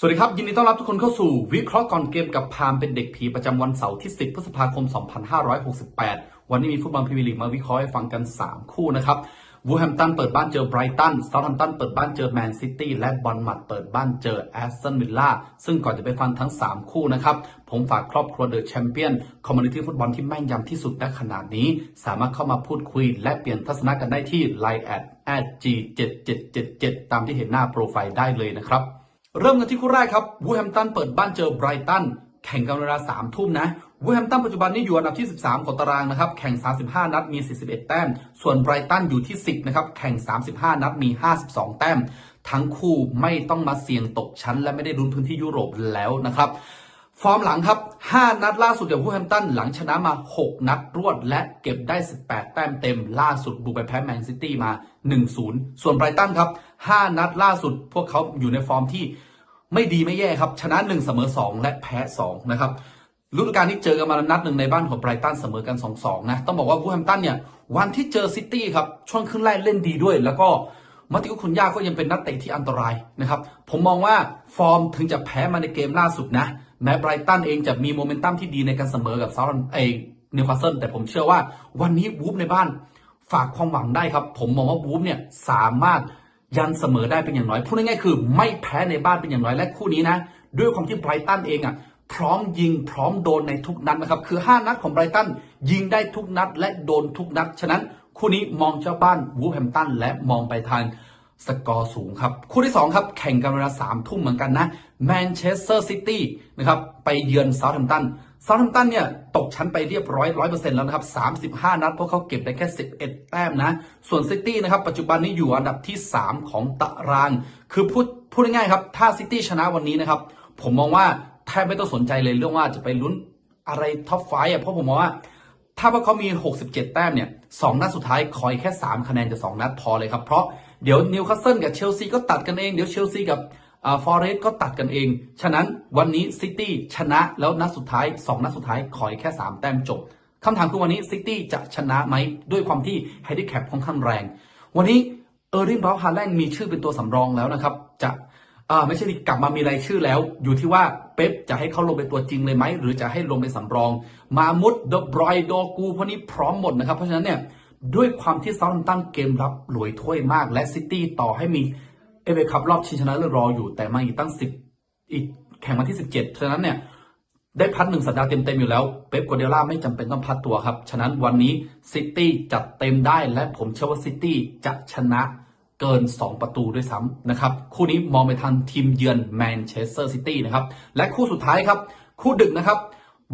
สวัสดีครับ ยินดีต้อนรับทุกคนเข้าสู่วิเคราะห์ก่อนเกมกับพามเป็นเด็กผีประจำวันเสาร์ที่ 10 พฤษภาคม 2568 วันนี้มีฟุตบอลพรีเมียร์ลีกมาวิเคราะห์ให้ฟังกัน 3 คู่นะครับวูแฮมตันเปิดบ้านเจอไบรตันเซาท์แฮมตันเปิดบ้านเจอแมนซิตี้และบอลมัดเปิดบ้านเจอแอสตันวิลล่าซึ่งก่อนจะไปฟังทั้ง 3 คู่นะครับ ผมฝากครอบครัวเดอะแชมเปี้ยนคอมมูนิตี้ฟุตบอลที่แม่นยำที่สุดณขนาดนี้ สามารถเข้ามาพูดคุยและเปลี่ยนทัศนะกันได้ที่ Line at g7777 ตามที่เห็นหน้าโปรไฟล์ได้เลยนะครับ เริ่มกันที่คู่แรกครับวูแฮมตันเปิดบ้านเจอไบรตันแข่งกันเวลาสามทุ่มนะวูแฮมตันปัจจุบันนี้อยู่อันดับที่ 13 ของตารางนะครับ แข่ง 35 นัดมี 41 แต้ม ส่วนไบรตันอยู่ที่ 10 นะครับ แข่ง 35 นัดมี 52 แต้ม ทั้งคู่ไม่ต้องมาเสี่ยงตกชั้น และไม่ได้ลุ้นพื้นที่ยุโรปแล้วนะครับ ฟอร์มหลังครับ 5 นัดล่าสุดเดี๋ยววูแฮมตันหลังชนะมา 6 นัดรวด และเก็บได้ 18 แต้มเต็ม ล่าสุดบุกไปแพ้แมนซิตี้มา 1-0 ส่วนไบรตันครับ 5 นัดล่าสุด พวกเขาอยู่ในฟอร์มที่ไม่ดีไม่แย่ครับ ชนะ 1 เสมอ 2 และแพ้ 2 นะครับฤดูกาลนี้เจอกันมานัดหนึ่งในบ้านของไบรตันเสมอกัน 2-2 นะ ต้องบอกว่าวูแฮมตันเนี่ยวันที่เจอซิตี้ครับช่วงครึ่งแรกเล่นดีด้วย แล้วก็ มาติอุคุณย่าก็ยังเป็นนักเตะที่อันตรายนะครับ ผมมองว่าฟอร์มถึงจะแพ้มาในเกมล่าสุดนะ แม้ไบรตันเองจะมีโมเมนตัมที่ดีในการเสมอกับซาร์เอนิวคาสเซิลแต่ผมเชื่อว่าวันนี้วูฟในบ้านฝากความหวังได้ครับ ผมมองว่าวูฟเนี่ยสามารถยันเสมอได้เป็นอย่างน้อยพูดง่ายๆคือ ไม่แพ้ในบ้านเป็นอย่างน้อยและคู่นี้นะ ด้วยความที่ไบรตันเองอะพร้อมยิงพร้อมโดนในทุกนัดนะครับ คือ 5 นัดของไบรตันยิงได้ทุกนัดและโดนทุกนัด ฉะนั้น คู่นี้มองเจ้าบ้านวูฟแฮมตันและมองไปทางสกอร์สูงครับ คู่ที่ 2 ครับ แข่งกันเวลา3ทุ่มเหมือนกันนะแมนเชสเตอร์ซิตี้นะครับไปเยือนเซาท์แฮมตันเซาท์แฮมตันเนี่ย ตกชั้นไปเรียบร้อยร้อยเปอร์เซ็นต์แล้วนะครับสามสิบห้านัด เพวกเขาเก็บได้แค่สิบเอ็ดแต้มนะ ส่วนซิตี้นะครับ ปัจจุบันนี้อยู่อันดับที่สามของตาราง คือพูดพูดง่ายๆครับ ถ้าซิตี้ชนะวันนี้นะครับ ผมมองว่าแทบไม่ต้องสนใจเลยเรื่องว่าจะไปลุ้นอะไรท็อปไฟอะเพราะผมมองว่า ถ้าว่าเขามี 67 แต้มเนี่ยสองนัดสุดท้ายคอยแค่ 3 คะแนนจาก2นัดพอเลยครับ เพราะเดี๋ยวนิวคาสเซิลกับเชลซีก็ตัดกันเอง เดี๋ยวเชลซีกับฟอร์เรสต์ก็ตัดกันเอง ฉะนั้นวันนี้ซิตี้ชนะแล้วนัดสุดท้าย 2 นัดสุดท้ายคอยแค่ 3 แต้มจบคำถามคือวันนี้ซิตี้จะชนะไหม ด้วยความที่ไฮดิแคปค่อนข้างแรง วันนี้เออร์ริงบราวฮาแลนด์มีชื่อเป็นตัวสำรองแล้วนะครับ จะ อ่าไม่ใช่กลับมามีรายชื่อแล้ว อยู่ที่ว่าเป๊ปจะให้เขาลงเป็นตัวจริงเลยไหมหรือจะให้ลงเป็นสำรอง มามุดเดอะบรอยโดกูพวกนี้พร้อมหมดนะครับ เพราะฉะนั้นเนี่ยด้วยความที่เซาท์ตันเกมรับหลวยถ้วยมาก และซิตี้ต่อให้มีเอเวอร์คัพรอบชิงชนะเลิศรออยู่ แต่มาอีกตั้งสิบอีกแข่งวันที่17ฉะนั้นเนี่ยได้พัดหนึ่งสัปดาห์เต็มๆอยู่แล้ว เป๊ปกัวเดล่าไม่จำเป็นต้องพัดตัวครับ ฉะนั้นวันนี้ซิตี้จัดเต็มได้และผมเชื่อว่าซิตี้จะชนะ เกิน 2 ประตูด้วยซ้ำนะครับ คู่นี้มองไปทางทีมเยือนแมนเชสเตอร์ซิตี้นะครับ และคู่สุดท้ายครับ คู่ดึกนะครับ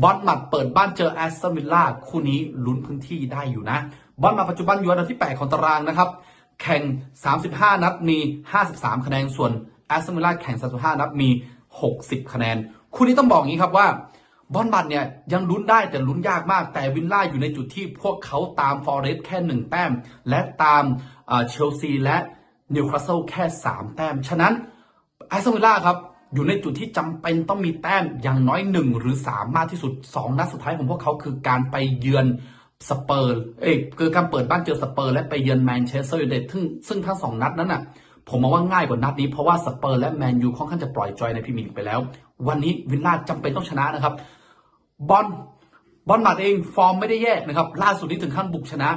บอลมัดเปิดบ้านเจอแอสตันวิลล่าคู่นี้ลุ้นพื้นที่ได้อยู่นะบอลมาปัจจุบันอยู่อันดับที่ 8 ของตารางนะครับ แข่ง 35 นัดมี 53 คะแนนส่วนแอสตันวิลล่าแข่ง 35 นัดมี 60 คะแนน คู่นี้ต้องบอกอย่างนี้ครับว่า บอลบัตเนี่ยยังลุ้นได้แต่ลุ้นยากมาก แต่วิลล่าอยู่ในจุดที่พวกเขาตามฟอร์เรสต์แค่หนึ่งแต้ม และตามเชลซีและนิวคาสเซิลแค่3แต้ม ฉะนั้นแอสตันวิลล่าครับอยู่ในจุดที่จำเป็นต้องมีแต้มอย่างน้อย1หรือ3มากที่สุด2นัดสุดท้ายของพวกเขาคือการไปเยือนสเปอร์เอ้ยคือการเปิดบ้านเจอสเปอร์ และไปเยือนแมนเชสเตอร์ยูไนเต็ดซึ่งซึ่งทั้งสองนัดนั้นน่ะผมมองว่าง่ายกว่านัดนี้เพราะว่าสเปอร์และแมนยูค่อนข้างจะปล่อยจอยในพรีเมียร์ลีกไปแล้ว วันนี้วิลล่าจำเป็นต้องชนะนะครับ บอลบอลมาดเองฟอร์มไม่ได้แย่นะครับ ล่าสุดนี้ถึงขั้นบุกชนะ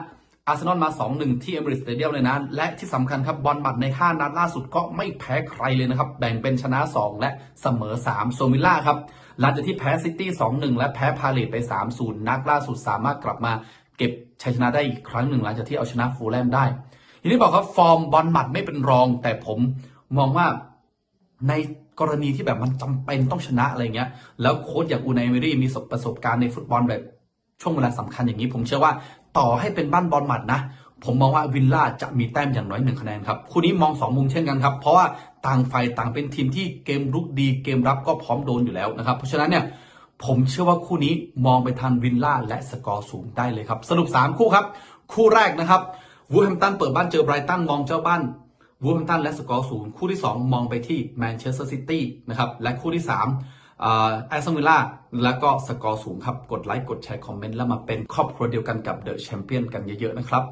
อาร์เซนอลมา 2-1 ที่เอมิเรตสเตเดียมเลยนะ และที่สำคัญครับบอลมัดใน 5 นัดล่าสุดก็ไม่แพ้ใครเลยนะครับ แบ่งเป็นชนะ 2 และเสมอ 3 โซมิล่าครับหลังจากที่แพ้ซิตี้ 2-1 และแพ้พาเลตไป 3-0 นัดล่าสุดสามารถกลับมาเก็บชัยชนะได้อีกครั้งหนึ่งหลังจากที่เอาชนะฟูลแลมได้อย่างที่บอกครับฟอร์มบอลหมัดไม่เป็นรอง แต่ผมมองว่าใน กรณีที่แบบมันจำเป็นต้องชนะอะไรเงี้ย แล้วโค้ชอย่างอูนายเมรี่มีประสบการณ์ในฟุตบอลแบบช่วงเวลาสำคัญอย่างนี้ ผมเชื่อว่าต่อให้เป็นบ้านบอลหมัดนะ ผมมองว่าวิลล่าจะมีแต้มอย่างน้อยหนึ่งคะแนนครับคู่นี้มองสองมุมเช่นกันครับ เพราะว่าต่างฝ่ายต่างเป็นทีมที่เกมรุกดีเกมรับก็พร้อมโดนอยู่แล้วนะครับ เพราะฉะนั้นเนี่ยผมเชื่อว่าคู่นี้มองไปทางวิลล่าและสกอร์สูงได้เลยครับ สรุป 3 คู่ครับ คู่แรกนะครับวูแฮมตันเปิดบ้านเจอไบรตันมองเจ้าบ้าน วูแฮมตันและสกอร์ศูนย์คู่ที่ 2 มองไปที่แมนเชสเตอร์ซิตี้นะครับและคู่ที่3แอสตันวิลล่าแล้วก็สกอร์สูงครับ กดไลค์ กดแชร์ คอมเมนต์ แล้วมาเป็นครอบครัวเดียวกันกับเดอะแชมเปี้ยนกันเยอะ ๆ นะครับ